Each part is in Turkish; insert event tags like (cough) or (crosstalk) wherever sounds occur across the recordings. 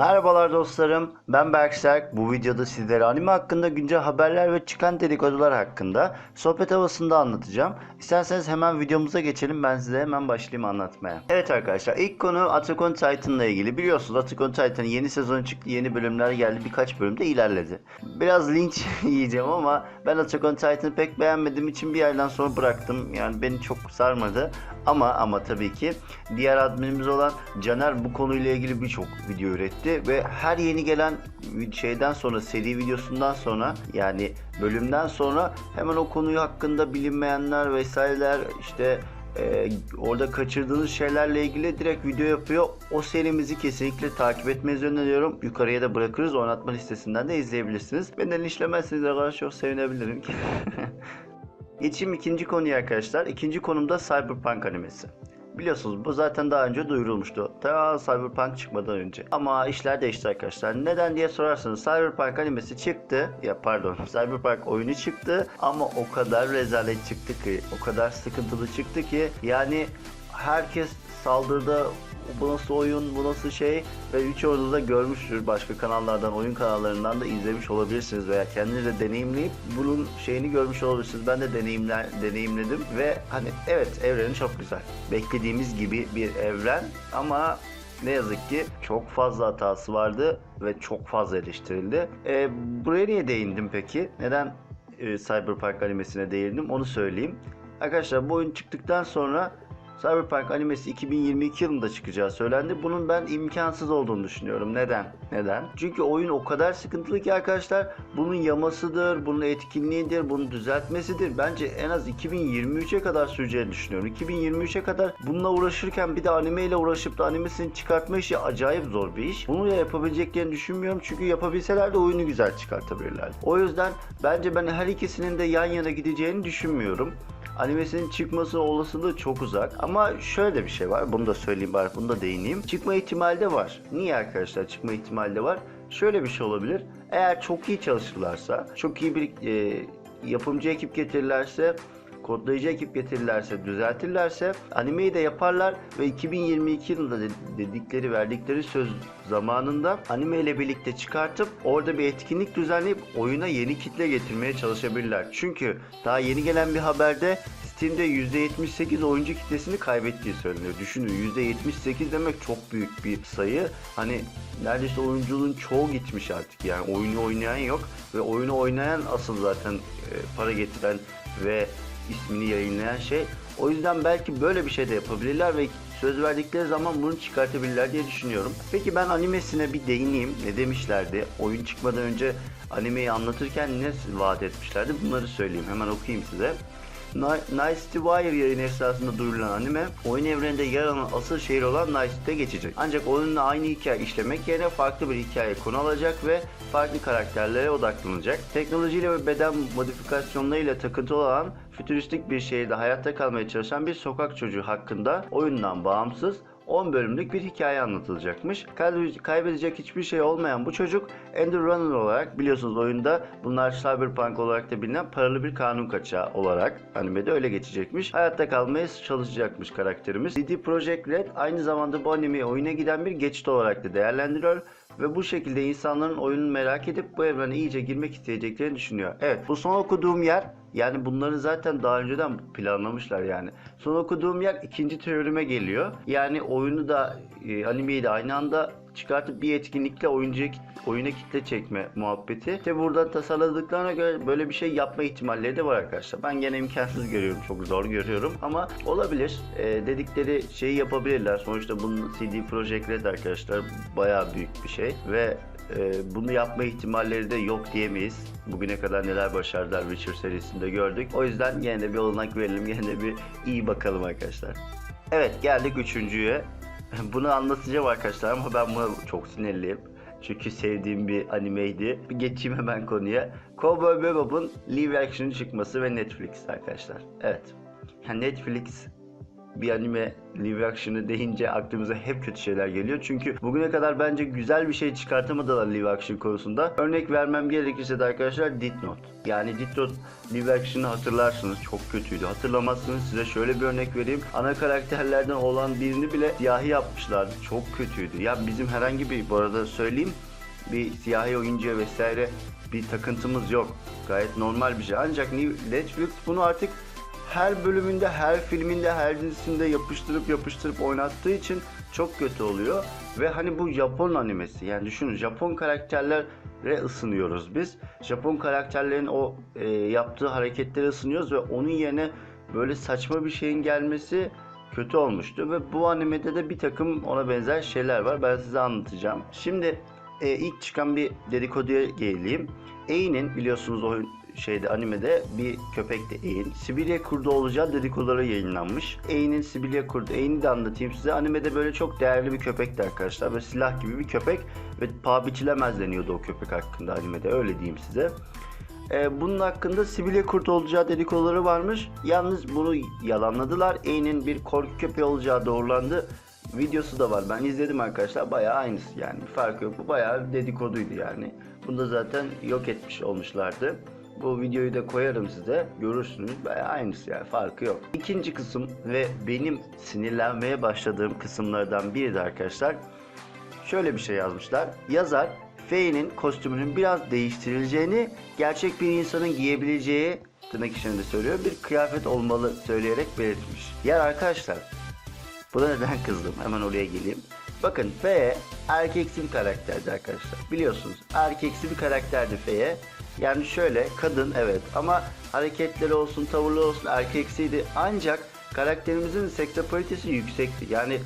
Merhabalar dostlarım, ben Berkserk. Bu videoda sizlere anime hakkında güncel haberler ve çıkan dedikodular hakkında sohbet havasında anlatacağım. İsterseniz hemen videomuza geçelim, ben size hemen başlayayım anlatmaya. Evet arkadaşlar, ilk konu Attack on Titan'la ilgili. Biliyorsunuz Attack on Titan'ın yeni sezonu çıktı, yeni bölümler geldi, birkaç bölümde ilerledi. Biraz linç (laughs) yiyeceğim ama ben Attack on Titan'ı pek beğenmediğim için bir yerden sonra bıraktım. Yani beni çok sarmadı. Ama ama tabii ki diğer adminimiz olan Caner bu konuyla ilgili birçok video üretti ve her yeni gelen şeyden sonra seri videosundan sonra yani bölümden sonra hemen o konuyu hakkında bilinmeyenler vesaireler işte e, orada kaçırdığınız şeylerle ilgili direkt video yapıyor. O serimizi kesinlikle takip etmenizi öneriyorum. Yukarıya da bırakırız. Oynatma listesinden de izleyebilirsiniz. Benden işlemezseniz arkadaşlar çok sevinebilirim. (laughs) Geçeyim ikinci konuya arkadaşlar. İkinci konumda Cyberpunk animesi. Biliyorsunuz bu zaten daha önce duyurulmuştu. Ta Cyberpunk çıkmadan önce. Ama işler değişti arkadaşlar. Neden diye sorarsanız Cyberpunk animesi çıktı. Ya pardon (laughs) Cyberpunk oyunu çıktı. Ama o kadar rezalet çıktı ki. O kadar sıkıntılı çıktı ki. Yani herkes saldırıda bu nasıl oyun, bu nasıl şey ve birçoğunuz da görmüştür başka kanallardan, oyun kanallarından da izlemiş olabilirsiniz veya kendiniz de deneyimleyip bunun şeyini görmüş olabilirsiniz. Ben de deneyimler, deneyimledim ve hani evet evreni çok güzel. Beklediğimiz gibi bir evren ama ne yazık ki çok fazla hatası vardı ve çok fazla eleştirildi. E, buraya niye değindim peki? Neden e, Cyberpunk animesine değindim onu söyleyeyim. Arkadaşlar bu oyun çıktıktan sonra Cyberpunk animesi 2022 yılında çıkacağı söylendi. Bunun ben imkansız olduğunu düşünüyorum. Neden? Neden? Çünkü oyun o kadar sıkıntılı ki arkadaşlar bunun yamasıdır, bunun etkinliğidir, bunun düzeltmesidir. Bence en az 2023'e kadar süreceğini düşünüyorum. 2023'e kadar bununla uğraşırken bir de anime ile uğraşıp da animesini çıkartma işi acayip zor bir iş. Bunu yapabileceklerini düşünmüyorum. Çünkü yapabilseler de oyunu güzel çıkartabilirler. O yüzden bence ben her ikisinin de yan yana gideceğini düşünmüyorum animesinin çıkması olasılığı çok uzak. Ama şöyle bir şey var. Bunu da söyleyeyim bari bunu da değineyim. Çıkma ihtimali de var. Niye arkadaşlar çıkma ihtimali de var? Şöyle bir şey olabilir. Eğer çok iyi çalışırlarsa, çok iyi bir e, yapımcı ekip getirirlerse kodlayıcı ekip getirirlerse, düzeltirlerse animeyi de yaparlar ve 2022 yılında dedikleri, verdikleri söz zamanında anime ile birlikte çıkartıp orada bir etkinlik düzenleyip oyuna yeni kitle getirmeye çalışabilirler. Çünkü daha yeni gelen bir haberde Steam'de %78 oyuncu kitlesini kaybettiği söyleniyor. Düşünün %78 demek çok büyük bir sayı. Hani neredeyse oyunculuğun çoğu gitmiş artık yani oyunu oynayan yok ve oyunu oynayan asıl zaten e, para getiren ve ismini yayınlayan şey. O yüzden belki böyle bir şey de yapabilirler ve söz verdikleri zaman bunu çıkartabilirler diye düşünüyorum. Peki ben animesine bir değineyim. Ne demişlerdi? Oyun çıkmadan önce animeyi anlatırken ne vaat etmişlerdi? Bunları söyleyeyim. Hemen okuyayım size. Nice to Wire yayın esnasında duyurulan anime, oyun evreninde yer alan asıl şehir olan Nice City'de geçecek. Ancak oyunla aynı hikaye işlemek yerine farklı bir hikaye konu alacak ve farklı karakterlere odaklanacak. Teknolojiyle ve beden modifikasyonlarıyla takıntı olan fütüristik bir şehirde hayatta kalmaya çalışan bir sokak çocuğu hakkında oyundan bağımsız 10 bölümlük bir hikaye anlatılacakmış. Kaybedecek hiçbir şey olmayan bu çocuk Ender Runner olarak biliyorsunuz oyunda bunlar Cyberpunk olarak da bilinen paralı bir kanun kaçağı olarak animede öyle geçecekmiş. Hayatta kalmaya çalışacakmış karakterimiz. CD Projekt Red aynı zamanda bu animeyi oyuna giden bir geçit olarak da değerlendiriyor ve bu şekilde insanların oyunu merak edip bu evrene iyice girmek isteyeceklerini düşünüyor. Evet bu son okuduğum yer yani bunları zaten daha önceden planlamışlar yani. Son okuduğum yer ikinci teorime geliyor. Yani oyunu da e, animeyi de aynı anda çıkartıp bir etkinlikle oyuncu oyuna kitle çekme muhabbeti. İşte burada tasarladıklarına göre böyle bir şey yapma ihtimalleri de var arkadaşlar. Ben gene imkansız görüyorum, çok zor görüyorum ama olabilir. E, dedikleri şeyi yapabilirler. Sonuçta bunun CD Projekt Red arkadaşlar bayağı büyük bir şey ve e, bunu yapma ihtimalleri de yok diyemeyiz. Bugüne kadar neler başardılar Witcher serisinde gördük. O yüzden yine de bir olanak verelim, yine de bir iyi bakalım arkadaşlar. Evet geldik üçüncüye. (laughs) Bunu anlatacağım arkadaşlar ama ben buna çok sinirliyim. Çünkü sevdiğim bir animeydi. Bir geçeyim hemen konuya. Cowboy Bebop'un live action çıkması ve Netflix arkadaşlar. Evet. Yani Netflix bir anime live action'ı deyince aklımıza hep kötü şeyler geliyor. Çünkü bugüne kadar bence güzel bir şey çıkartamadılar live action konusunda. Örnek vermem gerekirse de arkadaşlar Death Note. Yani Death Note live action'ı hatırlarsınız çok kötüydü. Hatırlamazsınız size şöyle bir örnek vereyim. Ana karakterlerden olan birini bile siyahi yapmışlardı. Çok kötüydü. Ya bizim herhangi bir bu arada söyleyeyim bir siyahi oyuncuya vesaire bir takıntımız yok. Gayet normal bir şey. Ancak Netflix bunu artık her bölümünde, her filminde, her dizisinde yapıştırıp yapıştırıp oynattığı için çok kötü oluyor. Ve hani bu Japon animesi yani düşünün Japon karakterlere ısınıyoruz biz. Japon karakterlerin o e, yaptığı hareketlere ısınıyoruz ve onun yerine böyle saçma bir şeyin gelmesi kötü olmuştu ve bu animede de bir takım ona benzer şeyler var. Ben size anlatacağım. Şimdi e, ilk çıkan bir dedikoduya geleyim. Ei'nin biliyorsunuz o şeyde animede bir köpek de Ei'nin Sibirya kurdu olacağı dedikoduları yayınlanmış. Ei'nin Sibirya kurdu. Ei'ni de anlatayım size. Animede böyle çok değerli bir köpekti arkadaşlar. Böyle silah gibi bir köpek ve paha biçilemez deniyordu o köpek hakkında animede öyle diyeyim size. Ee, bunun hakkında Sibirya kurt olacağı dedikoduları varmış. Yalnız bunu yalanladılar. Ei'nin bir korku köpeği olacağı doğrulandı. Videosu da var. Ben izledim arkadaşlar. Bayağı aynısı yani. Fark yok. Bu bayağı dedikoduydu yani. Bunu da zaten yok etmiş olmuşlardı. Bu videoyu da koyarım size. Görürsünüz. Bayağı aynısı yani. Farkı yok. İkinci kısım ve benim sinirlenmeye başladığım kısımlardan biri de arkadaşlar. Şöyle bir şey yazmışlar. Yazar Faye'nin kostümünün biraz değiştirileceğini, gerçek bir insanın giyebileceği tırnak içinde söylüyor bir kıyafet olmalı söyleyerek belirtmiş. Ya arkadaşlar Buna neden kızdım? Hemen oraya geleyim. Bakın Feye erkeksi bir karakterdi arkadaşlar. Biliyorsunuz erkeksi bir karakterdi Feye. Yani şöyle kadın evet ama hareketleri olsun tavırları olsun erkeksiydi. Ancak karakterimizin seksapalitesi yüksekti. Yani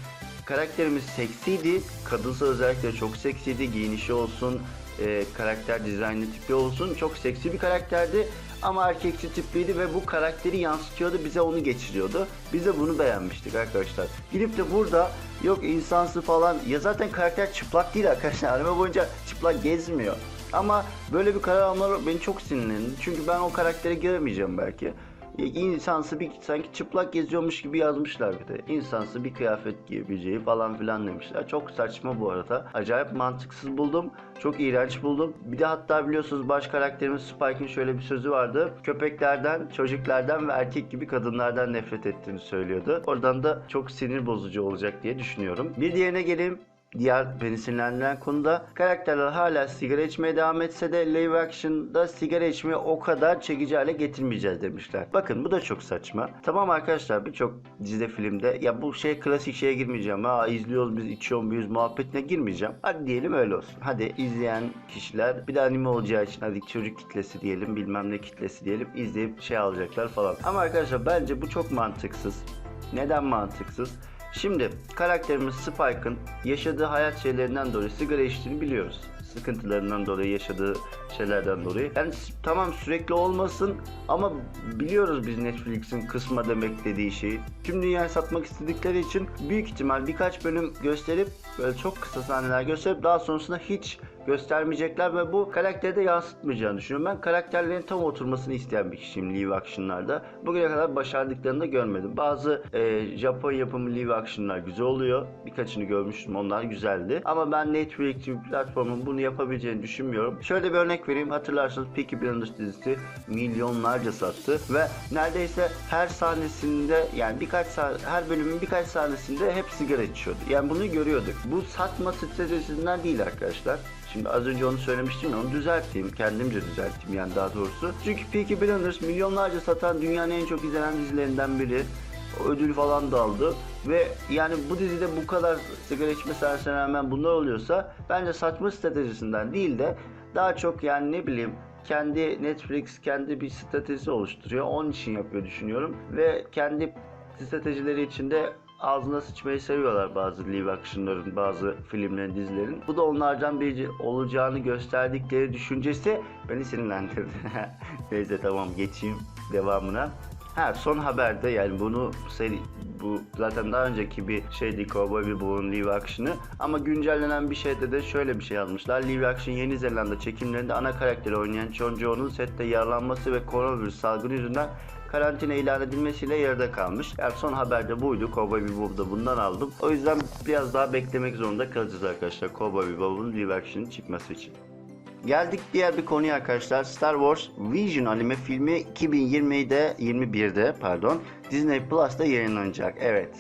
karakterimiz seksiydi. Kadınsa özellikle çok seksiydi. Giyinişi olsun, e, karakter dizaynı tipi olsun. Çok seksi bir karakterdi ama erkeksi tipliydi ve bu karakteri yansıtıyordu. Bize onu geçiriyordu. Biz de bunu beğenmiştik arkadaşlar. Gidip de burada yok insansı falan. Ya zaten karakter çıplak değil arkadaşlar. Anime boyunca çıplak gezmiyor. Ama böyle bir karar almaları beni çok sinirlendi. Çünkü ben o karaktere giremeyeceğim belki. Ya İnsansı bir sanki çıplak geziyormuş gibi yazmışlar bir de. İnsansı bir kıyafet giyebileceği falan filan demişler. Çok saçma bu arada. Acayip mantıksız buldum. Çok iğrenç buldum. Bir de hatta biliyorsunuz baş karakterimiz Spike'ın şöyle bir sözü vardı. Köpeklerden, çocuklardan ve erkek gibi kadınlardan nefret ettiğini söylüyordu. Oradan da çok sinir bozucu olacak diye düşünüyorum. Bir diğerine geleyim. Diğer beni konuda karakterler hala sigara içmeye devam etse de live action'da sigara içmeyi o kadar çekici hale getirmeyeceğiz demişler. Bakın bu da çok saçma. Tamam arkadaşlar birçok dizide filmde ya bu şey klasik şeye girmeyeceğim. Ha izliyoruz biz içiyor muyuz muhabbetine girmeyeceğim. Hadi diyelim öyle olsun. Hadi izleyen kişiler bir de anime olacağı için hadi çocuk kitlesi diyelim bilmem ne kitlesi diyelim izleyip şey alacaklar falan. Ama arkadaşlar bence bu çok mantıksız. Neden mantıksız? Şimdi karakterimiz Spike'ın yaşadığı hayat şeylerinden dolayı sigara içtiğini biliyoruz. Sıkıntılarından dolayı yaşadığı şeylerden dolayı. Yani tamam sürekli olmasın ama biliyoruz biz Netflix'in kısma demek dediği şeyi. Tüm dünyayı satmak istedikleri için büyük ihtimal birkaç bölüm gösterip böyle çok kısa sahneler gösterip daha sonrasında hiç göstermeyecekler ve bu karakteri de yansıtmayacağını düşünüyorum. Ben karakterlerin tam oturmasını isteyen bir kişiyim live action'larda. Bugüne kadar başardıklarını da görmedim. Bazı e, Japon yapımı live action'lar güzel oluyor. Birkaçını görmüştüm onlar güzeldi. Ama ben Netflix gibi platformun bunu yapabileceğini düşünmüyorum. Şöyle bir örnek vereyim. Hatırlarsanız Peaky Blinders dizisi milyonlarca sattı ve neredeyse her sahnesinde yani birkaç sahne, her bölümün birkaç sahnesinde hep sigara içiyordu. Yani bunu görüyorduk. Bu satma stratejisinden değil arkadaşlar. Şimdi az önce onu söylemiştim ya onu düzelteyim. Kendimce düzelteyim yani daha doğrusu. Çünkü Peaky Blinders milyonlarca satan dünyanın en çok izlenen dizilerinden biri. Ödül falan da aldı. Ve yani bu dizide bu kadar sigara içme sahnesine rağmen bunlar oluyorsa bence saçma stratejisinden değil de daha çok yani ne bileyim kendi Netflix kendi bir stratejisi oluşturuyor. Onun için yapıyor düşünüyorum. Ve kendi stratejileri içinde ağzına sıçmayı seviyorlar bazı live action'ların, bazı filmlerin, dizilerin. Bu da onlardan biri olacağını gösterdikleri düşüncesi beni sinirlendirdi. (laughs) Neyse tamam geçeyim devamına. Ha son haberde yani bunu seri, bu zaten daha önceki bir şeydi Cowboy Bebop'un live action'ı ama güncellenen bir şeyde de şöyle bir şey yazmışlar. Live action Yeni Zelanda çekimlerinde ana karakteri oynayan Jon Jones'un sette yaralanması ve koronavirüs salgını yüzünden karantina ilan edilmesiyle yarıda kalmış. Yani son haberde buydu. Cowboy Bebop'u da bundan aldım. O yüzden biraz daha beklemek zorunda kalacağız arkadaşlar. Cowboy Bebop'un live action'ın çıkması için. Geldik diğer bir konuya arkadaşlar. Star Wars Vision anime filmi 2020'de 21'de pardon Disney Plus'ta yayınlanacak. Evet.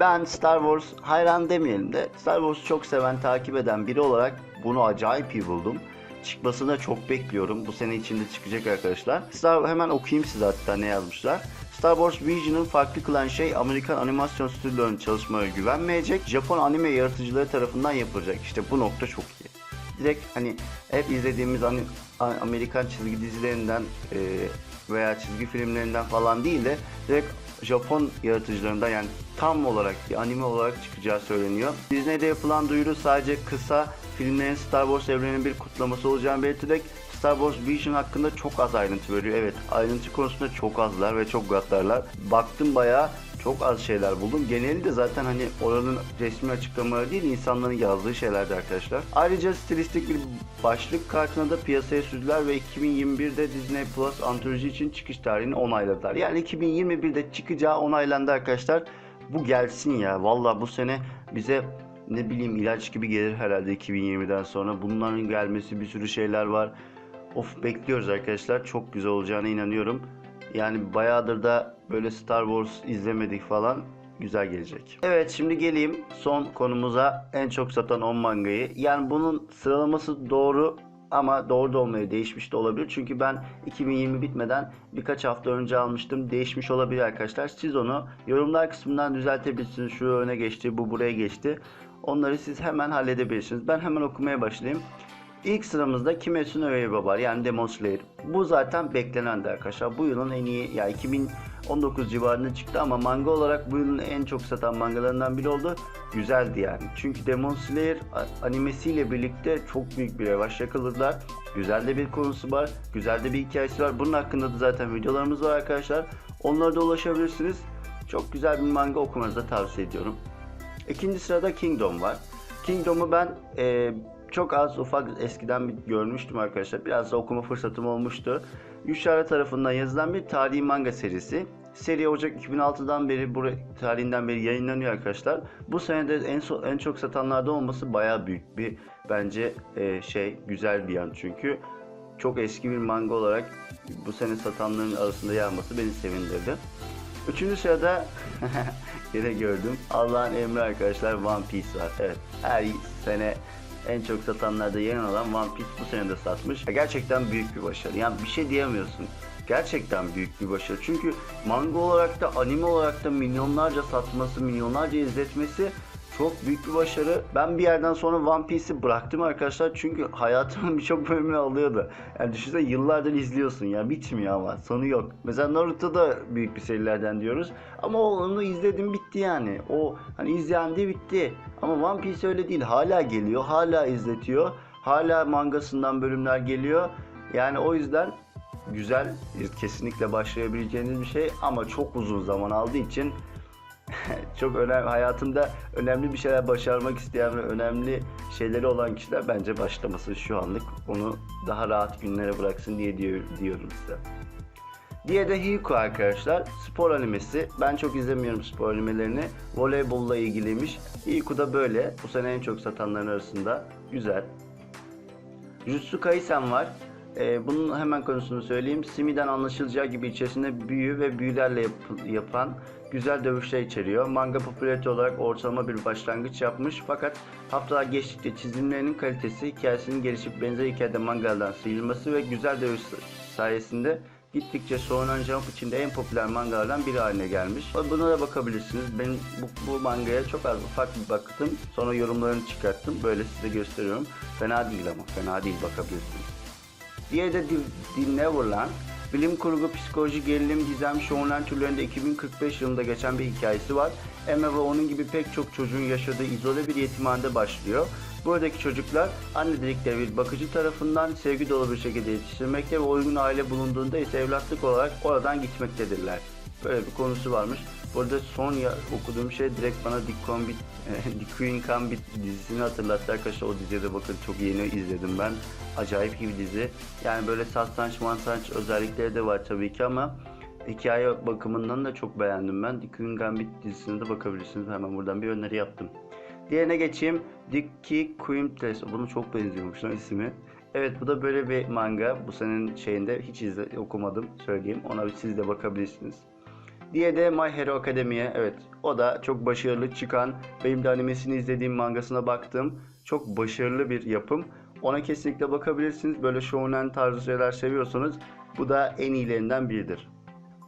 Ben Star Wars hayran demeyelim de Star Wars'u çok seven, takip eden biri olarak bunu acayip iyi buldum. Çıkmasını çok bekliyorum. Bu sene içinde çıkacak arkadaşlar. Star hemen okuyayım size hatta ne yazmışlar. Star Wars Vision'ın farklı kılan şey Amerikan animasyon stüdyolarının çalışmalarına güvenmeyecek. Japon anime yaratıcıları tarafından yapılacak. İşte bu nokta çok iyi direkt hani hep izlediğimiz hani Amerikan çizgi dizilerinden e, veya çizgi filmlerinden falan değil de direkt Japon yaratıcılarından yani tam olarak bir anime olarak çıkacağı söyleniyor. Disney'de yapılan duyuru sadece kısa filmlerin Star Wars evreninin bir kutlaması olacağını belirterek Star Wars Vision hakkında çok az ayrıntı veriyor. Evet ayrıntı konusunda çok azlar ve çok gaddarlar. Baktım bayağı çok az şeyler buldum. Geneli de zaten hani oranın resmi açıklamaları değil insanların yazdığı şeylerdi arkadaşlar. Ayrıca stilistik bir başlık kartına da piyasaya sürdüler ve 2021'de Disney Plus antoloji için çıkış tarihini onayladılar. Yani 2021'de çıkacağı onaylandı arkadaşlar. Bu gelsin ya. Valla bu sene bize ne bileyim ilaç gibi gelir herhalde 2020'den sonra. Bunların gelmesi bir sürü şeyler var. Of bekliyoruz arkadaşlar. Çok güzel olacağına inanıyorum. Yani bayağıdır da böyle Star Wars izlemedik falan. Güzel gelecek. Evet şimdi geleyim son konumuza en çok satan 10 mangayı. Yani bunun sıralaması doğru ama doğru da olmayı değişmiş de olabilir. Çünkü ben 2020 bitmeden birkaç hafta önce almıştım. Değişmiş olabilir arkadaşlar. Siz onu yorumlar kısmından düzeltebilirsiniz. Şu öne geçti, bu buraya geçti. Onları siz hemen halledebilirsiniz. Ben hemen okumaya başlayayım. İlk sıramızda Kimetsu no Yaiba var yani Demon Slayer. Bu zaten beklenendi arkadaşlar. Bu yılın en iyi ya 2019 civarında çıktı ama manga olarak bu yılın en çok satan mangalarından biri oldu. Güzeldi yani. Çünkü Demon Slayer animesiyle birlikte çok büyük bir revaç yakaladılar. Güzel de bir konusu var. Güzel de bir hikayesi var. Bunun hakkında da zaten videolarımız var arkadaşlar. Onlara da ulaşabilirsiniz. Çok güzel bir manga okumanızı tavsiye ediyorum. İkinci sırada Kingdom var. Kingdom'u ben e, çok az ufak eskiden bir görmüştüm arkadaşlar. Biraz da okuma fırsatım olmuştu. Yuşara tarafından yazılan bir tarihi manga serisi. Seri Ocak 2006'dan beri bu tarihinden beri yayınlanıyor arkadaşlar. Bu senede en so en çok satanlarda olması bayağı büyük bir bence e, şey güzel bir yan çünkü çok eski bir manga olarak bu sene satanların arasında yer alması beni sevindirdi. Üçüncü sırada (laughs) yine gördüm. Allah'ın emri arkadaşlar One Piece var. Evet her sene en çok satanlarda yer alan One Piece bu sene de satmış. Gerçekten büyük bir başarı. Yani bir şey diyemiyorsun. Gerçekten büyük bir başarı. Çünkü manga olarak da anime olarak da milyonlarca satması, milyonlarca izletmesi çok büyük bir başarı. Ben bir yerden sonra One Piece'i bıraktım arkadaşlar çünkü hayatımın (laughs) birçok bölümünü alıyordu. Yani düşünsene yıllardır izliyorsun ya bitmiyor ama sonu yok. Mesela Naruto da büyük bir serilerden diyoruz ama onu izledim bitti yani. O hani izlendi bitti. Ama One Piece öyle değil. Hala geliyor, hala izletiyor. Hala mangasından bölümler geliyor. Yani o yüzden güzel, kesinlikle başlayabileceğiniz bir şey ama çok uzun zaman aldığı için (laughs) çok önemli hayatında önemli bir şeyler başarmak isteyen ve önemli şeyleri olan kişiler bence başlaması şu anlık onu daha rahat günlere bıraksın diye diyor, diyorum size. Diğeri de Hiko arkadaşlar. Spor animesi. Ben çok izlemiyorum spor animelerini. Voleybolla ilgiliymiş. Hiko da böyle. Bu sene en çok satanların arasında. Güzel. Jutsu Kaisen var. Ee, bunun hemen konusunu söyleyeyim. Simi'den anlaşılacağı gibi içerisinde büyü ve büyülerle yap- yapan güzel dövüşler içeriyor. Manga popülarite olarak ortalama bir başlangıç yapmış fakat haftalar geçtikçe çizimlerinin kalitesi, hikayesinin gelişip benzer hikayede mangalardan sıyrılması ve güzel dövüş sayesinde gittikçe Shonen Jump içinde en popüler mangalardan biri haline gelmiş. Buna da bakabilirsiniz. Ben bu, bu mangaya çok az ufak bir baktım. Sonra yorumlarını çıkarttım. Böyle size gösteriyorum. Fena değil ama. Fena değil bakabilirsiniz. Diğeri de The Neverland. Bilim kurgu, psikoloji, gerilim, gizem, shonen türlerinde 2045 yılında geçen bir hikayesi var. Emma ve onun gibi pek çok çocuğun yaşadığı izole bir yetimhanede başlıyor. Buradaki çocuklar anne dedikleri bir bakıcı tarafından sevgi dolu bir şekilde yetiştirilmekte ve uygun aile bulunduğunda ise evlatlık olarak oradan gitmektedirler. Böyle bir konusu varmış. Burada son ya, okuduğum şey direkt bana The, Gambit, The Queen Gambit dizisini hatırlattı arkadaşlar. O diziye de bakın çok yeni izledim ben. Acayip bir dizi. Yani böyle satranç, mantranç özellikleri de var tabii ki ama Hikaye bakımından da çok beğendim ben. Queen Gambit dizisine de bakabilirsiniz. Hemen buradan bir öneri yaptım. Diğerine geçeyim. Dicky Quintes. Bunu çok benziyormuş lan ismi. Evet bu da böyle bir manga. Bu senin şeyinde hiç izle, okumadım söyleyeyim. Ona siz de bakabilirsiniz. Diye de My Hero Academy'ye evet o da çok başarılı çıkan benim de animesini izlediğim mangasına baktım. Çok başarılı bir yapım. Ona kesinlikle bakabilirsiniz. Böyle shonen tarzı şeyler seviyorsanız bu da en iyilerinden biridir.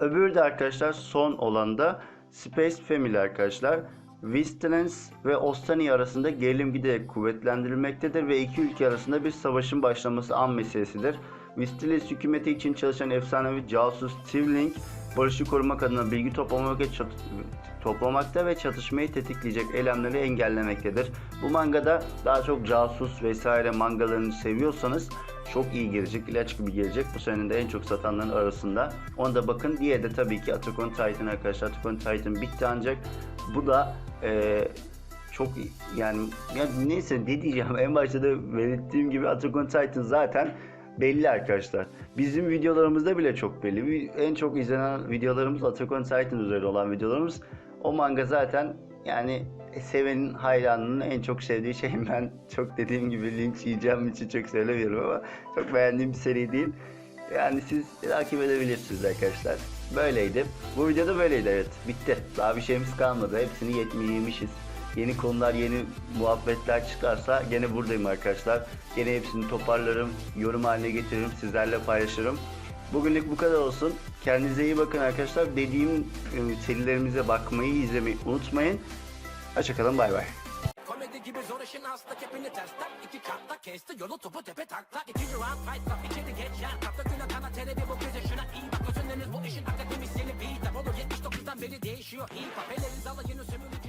Öbürü de arkadaşlar son olan da Space Family arkadaşlar. Vistalens ve Ostani arasında gerilim giderek kuvvetlendirilmektedir ve iki ülke arasında bir savaşın başlaması an meselesidir. Vistalens hükümeti için çalışan efsanevi casus Tivling, barışı korumak adına bilgi toplamak ve toplamakta ve çatışmayı tetikleyecek eylemleri engellemektedir. Bu mangada daha çok casus vesaire mangalarını seviyorsanız çok iyi gelecek, ilaç gibi gelecek. Bu senenin de en çok satanların arasında. Ona da bakın. Diğeri de tabii ki Attack on Titan arkadaşlar. Attack on Titan bitti ancak bu da eee, çok yani ya neyse ne diyeceğim (laughs) en başta da belirttiğim gibi Attack on Titan zaten belli arkadaşlar. Bizim videolarımızda bile çok belli. En çok izlenen videolarımız Attack on Titan üzerine olan videolarımız. O manga zaten yani sevenin hayranının en çok sevdiği şey (laughs) ben çok dediğim gibi linç yiyeceğim için çok söylemiyorum ama çok beğendiğim bir seri değil. Yani siz takip edebilirsiniz arkadaşlar. Böyleydi. Bu videoda böyleydi evet. Bitti. Daha bir şeyimiz kalmadı. Hepsini yetmi yemişiz. Yeni konular, yeni muhabbetler çıkarsa gene buradayım arkadaşlar. Gene hepsini toparlarım, yorum haline getiririm, sizlerle paylaşırım. Bugünlük bu kadar olsun. Kendinize iyi bakın arkadaşlar. Dediğim e, serilerimize bakmayı, izlemeyi unutmayın. Hoşçakalın, bay bay. Komedi gibi zor işin hasta kepini tersten iki katla kesti yolu topu tepe takla ikinci round fight stop içeri geç yer kapta güne kana terapi bu gece şuna iyi bak özünleriniz bu işin akademisyeni bir tab olur 79'dan beri değişiyor hip hop elleriniz alayını sömürücü